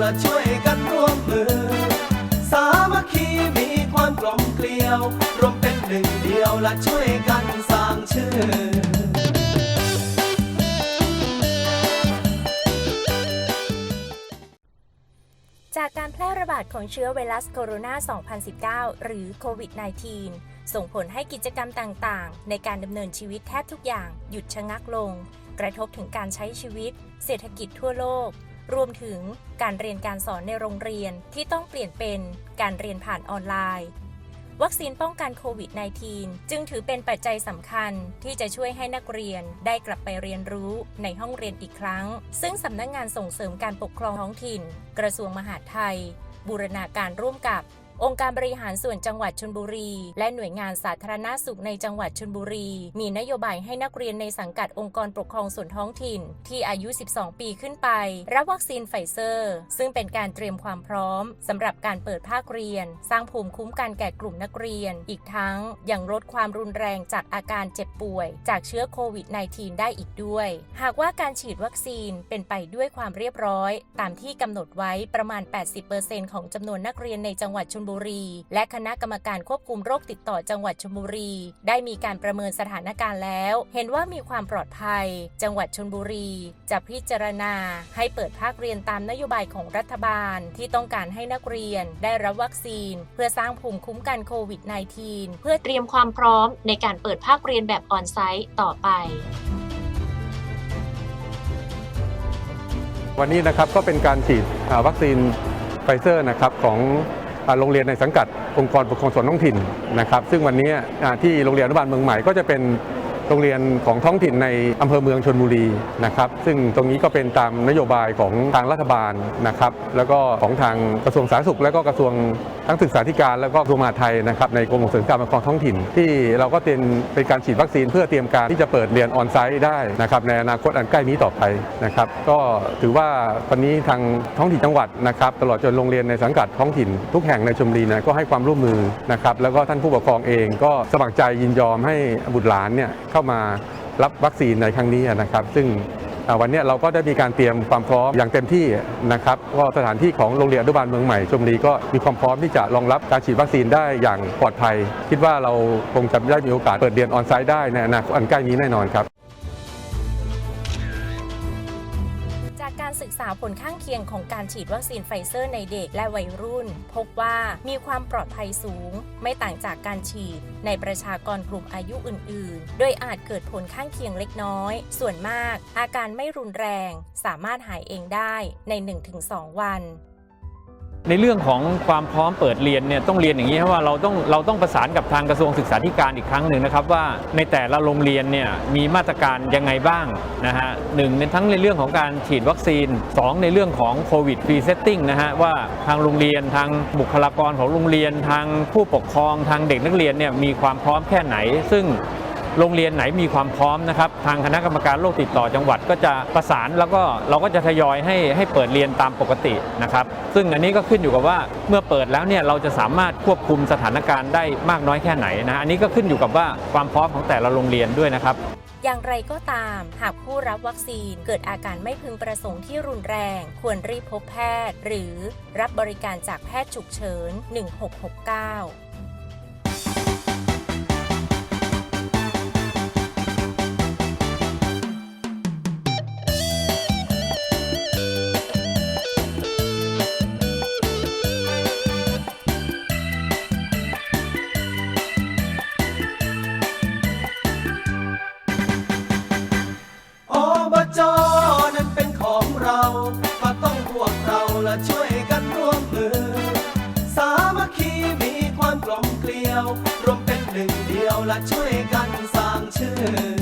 และช่วยกันร่วมมือ สามัคคีมีความกลมเกลียว รวมเป็นหนึ่งเดียวและช่วยกันสร้างชื่อจากการแพร่ระบาดของเชื้อไวรัสโคโรนา 2019 หรือโควิด -19 ส่งผลให้กิจกรรมต่างๆ ในการดำเนินชีวิตแทบทุกอย่างหยุดชะงักลง กระทบถึงการใช้ชีวิต เศรษฐกิจทั่วโลก รวมถึงการเรียนการสอนในโรงเรียนที่ต้องเปลี่ยนเป็นการเรียนผ่านออนไลน์ วัคซีนป้องกันโควิด -19 จึงถือเป็นปัจจัยสำคัญที่จะช่วยให้นักเรียนได้กลับไปเรียนรู้ในห้องเรียนอีกครั้ง ซึ่งสำนักงงานส่งเสริมการปกครองท้องถิ่น กระทรวงมหาดไทย บูรณาการร่วมกับ องค์การบริหารส่วนจังหวัดชลบุรี และหน่วยงานสาธารณาสุขในจังหวัดชลบุรี มีนโยบายให้นักเรียนในสังกัดองค์กรปกครองส่วนท้องถิ่น ที่อายุ 12 ปีขึ้นไป รับวัคซีนไฟเซอร์ ซึ่งเป็นการเตรียมความพร้อมสำหรับการเปิดภาคเรียน สร้างภูมิคุ้มกันแก่กลุ่มนักเรียน อีกทั้งยังลดความรุนแรงจากอาการเจ็บป่วย จากเชื้อโควิด -19 ได้อีกด้วย หากว่าการฉีดวัคซีนเป็นไปด้วยความเรียบร้อย ตามที่กำหนดไว้ประมาณ 80%ของจำนวนนักเรียนในจังหวัดชลบุรี และคณะกรรมการควบคุมโรคติดต่อจังหวัดชลบุรี ได้มีการประเมินสถานการณ์แล้ว เห็นว่ามีความปลอดภัย จังหวัดชลบุรี จะพิจารณา ให้เปิดภาคเรียนตามนโยบายของรัฐบาล ที่ต้องการให้นักเรียนได้รับวัคซีน เพื่อสร้างภูมิคุ้มกันโควิด -19 เพื่อเตรียมความพร้อมในการเปิดภาคเรียนแบบออนไซต์ต่อไปวันนี้นะครับก็เป็นการฉีดวัคซีนไฟเซอร์นะครับของ โรงเรียนในสังกัดองค์กรปกครองส่วนท้องถิ่นนะครับ ซึ่งวันนี้ที่โรงเรียนอนุบาลเมืองใหม่ก็จะเป็น โรงเรียนของท้องถิ่นในอำเภอเมืองชนบุรีนะครับซึ่งตรงนี้ก็เป็นตามนโยบายของทางรัฐบาลนะครับแล้วก็ของทางกระทรวงสาธารณสุข และก็กระทรวงทั้งศึกษาธิการแล้วก็กระทรวงมหาดไทยนะครับในกรมส่งเสริมการปกครองท้องถิ่น ที่เราก็เป็นเป็นการฉีดวัคซีนเพื่อเตรียมการที่จะเปิดเรียนออนไซต์ได้นะครับในอนาคตอันใกล้นี้ต่อไปนะครับก็ถือว่าวันนี้ทางท้องถิ่นจังหวัดนะครับตลอดจนโรงเรียนในสังกัดท้องถิ่น ทุกแห่งในชลบุรีนะก็ให้ความร่วมมือนะครับแล้วก็ท่านผู้ปกครองเองก็สมัครใจยินยอมให้บุตรหลานเนี่ยเข้ามารับวัคซีนในครั้งนี้นะครับ ซึ่งวันนี้เราก็ได้มีการเตรียมความพร้อมอย่างเต็มที่นะครับก็สถานที่ของโรงเรียนอนุบาลเมืองใหม่ชมรีก็มีความพร้อมที่จะรองรับการฉีดวัคซีนได้อย่างปลอดภัย คิดว่าเราคงจะได้มีโอกาสเปิดเรียนออนไซต์ได้ในอนาคตอันใกล้นี้แน่นอนครับ การศึกษาผลข้างเคียงของการฉีดวัคซีนไฟเซอร์ในเด็กและวัยรุ่น พบว่ามีความปลอดภัยสูง ไม่ต่างจากการฉีด ในประชากรกลุ่มอายุอื่น ๆ โดยอาจเกิดผลข้างเคียงเล็กน้อย ส่วนมาก อาการไม่รุนแรง สามารถหายเองได้ใน 1-2 วัน ในเรื่องของความพร้อมเปิดเรียนเนี่ยต้องเรียนอย่างนี้ครับว่าเราต้องเราต้องประสานกับทางกระทรวงศึกษาธิการอีกครั้งหนึ่งนะครับว่าในแต่ละโรงเรียนเนี่ยมีมาตรการยังไงบ้างนะฮะหนึ่งในทั้งในเรื่องของการฉีดวัคซีน 2 ในเรื่องของโควิดฟรีเซตติ้งนะฮะว่าทางโรงเรียนทางบุคลากรของโรงเรียน ทางผู้ปกครองทางเด็กนักเรียนเนี่ยมีความพร้อมแค่ไหน ซึ่ง โรงเรียนไหนมีความพร้อมนะครับ ทางคณะกรรมการโรคติดต่อจังหวัดก็จะประสานแล้วก็เราก็จะทยอยให้ให้เปิดเรียนตามปกตินะครับ ซึ่งอันนี้ก็ขึ้นอยู่กับว่าเมื่อเปิดแล้วเนี่ยเราจะสามารถควบคุมสถานการณ์ได้มากน้อยแค่ไหนนะอันนี้ก็ขึ้นอยู่กับว่าความพร้อมของแต่ละโรงเรียนด้วยนะครับอย่างไรก็ตาม หากผู้รับวัคซีนเกิดอาการไม่พึงประสงค์ที่รุนแรง ควรรีบพบแพทย์ หรือรับบริการจากแพทย์ฉุกเฉิน 1669 เรา ก็ต้องพวกเราและช่วยกันร่วมมือ สามัคคีมีความกลมเกลียว รวมเป็นหนึ่งเดียวและช่วยกันสร้างชื่อ